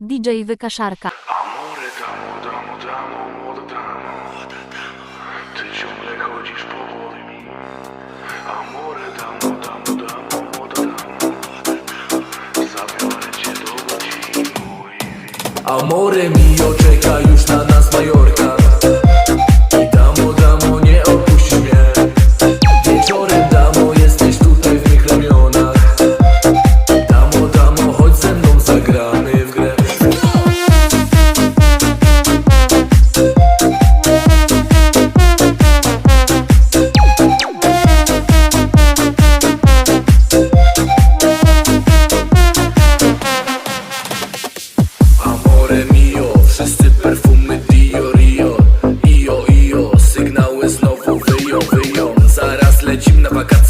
DJ Wykaszarka. Amore damo, damo, damo, młoda damo Ty ciągle chodzisz po głowie mi Amore damo, damo, damo, młoda damo Zabiorę cię do Łodzi, mój Amore mio, czeka już na nas Majorka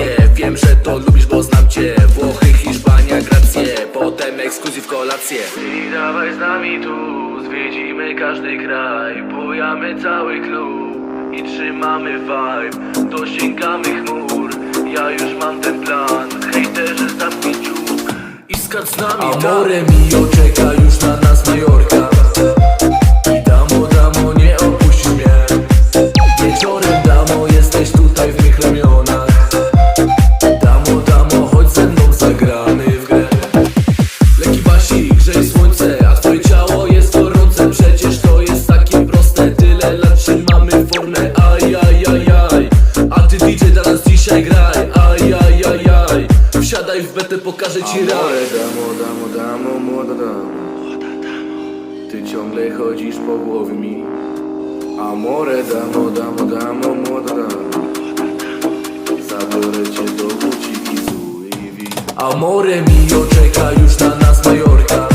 wakacje, wiem, że to lubisz, bo znam cię. Włochy, Hiszpania, Gracje, potem ekskluzyw kolację. I dawaj z nami tu, zwiedzimy każdy kraj. Bujamy cały klub i trzymamy vibe. Dosięgamy chmur, ja już mam ten plan. Hejterzy zamknij dziób I skacz z nami Amore mio, czeka już na nas Majorka ci Amore damo, damo, damo, młoda damo. Ty ciągle chodzisz po głowie mi. Amore damo, damo, damo, młoda damo Zabiorę cię do buciki z Louis V Amore mio, czeka już na nas Majorka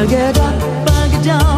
I get up, I get down.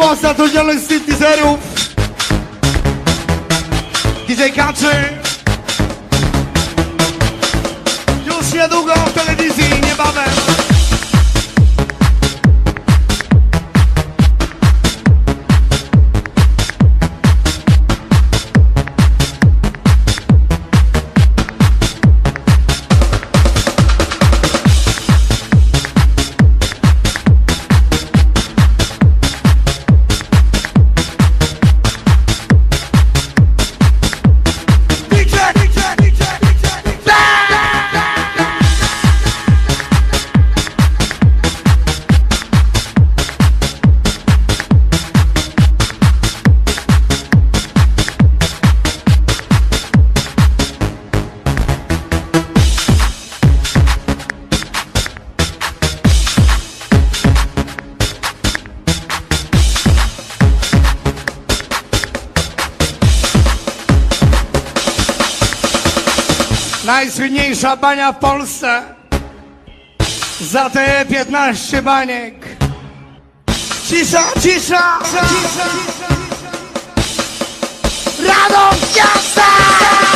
Mamy nową zatrudnionych synteserów. DJ Kaczy. Już niedługo w telewizji, niebawem. Najsłynniejsza bania w Polsce. Za te 15 baniek. Cisza, cisza, cisza. Radom miasta!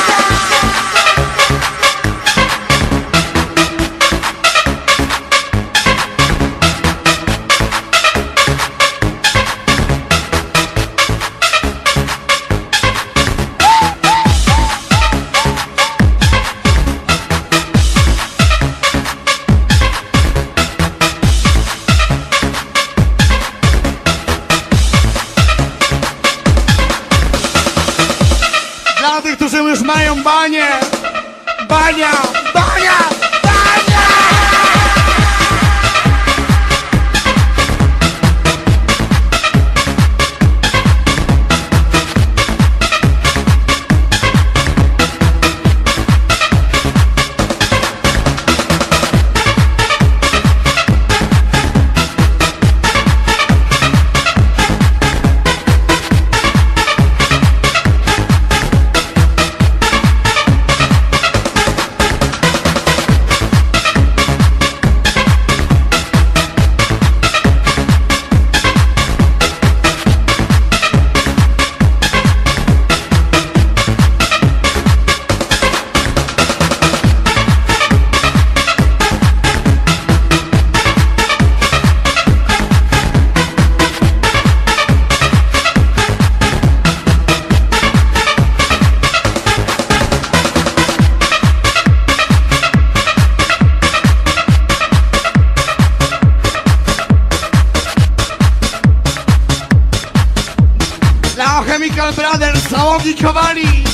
Brothers, załogi Kowali.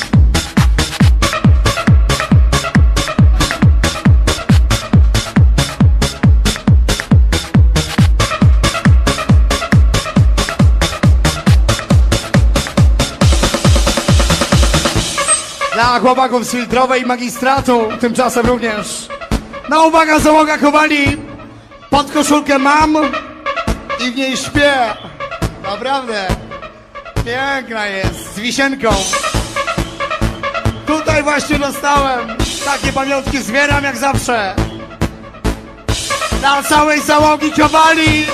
Dla chłopaków z filtrowej magistratu, tymczasem również. No uwaga, załoga Kowali. Pod koszulkę mam i w niej śpię. Naprawdę. Piękna jest, z wisienką. Tutaj właśnie dostałem. Takie pamiątki zbieram jak zawsze. Dla całej załogi Kowali.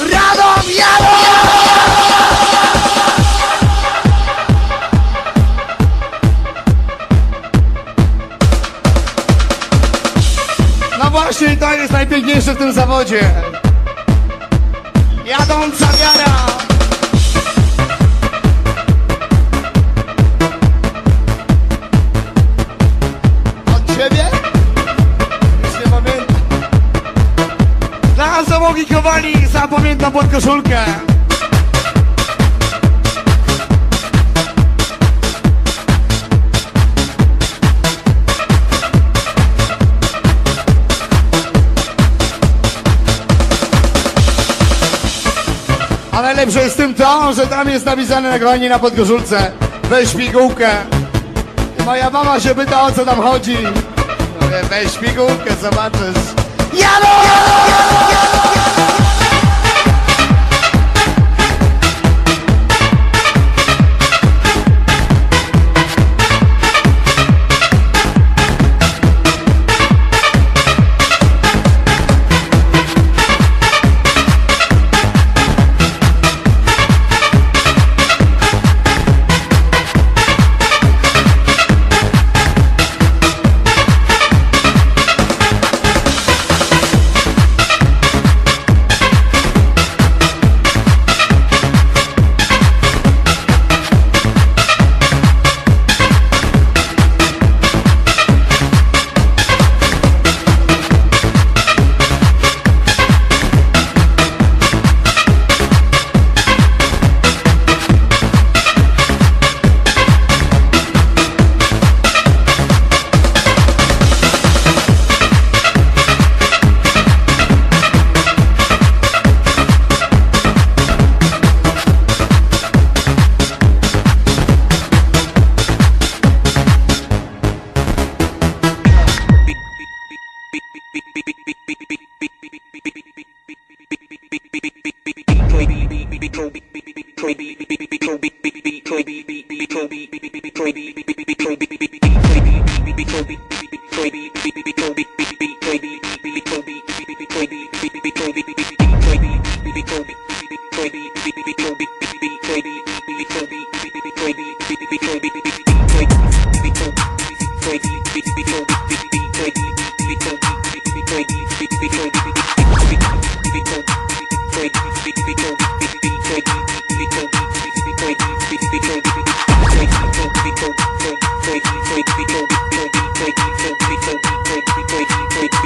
Radom, jadą! No właśnie, to jest najpiękniejsze w tym zawodzie. Jadąca wiara. Dla załogi Kowali zapamiętam pod koszulkę. A najlepsze jest tym to, że tam jest napisane na kolanie na podkoszulce Weź pigułkę Moja mama się pyta o co tam chodzi weź pigułkę, zobaczysz Jadą!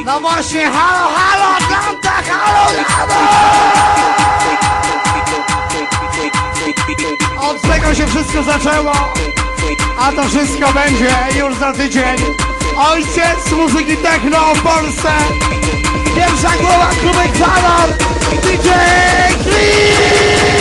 No właśnie, halo, halo, Atlanta, halo, halo! Od tego się wszystko zaczęło, a to wszystko będzie już za tydzień. Ojciec muzyki techno w Polsce. Pierwsza głowa, klubek Zanar, DJ Clean!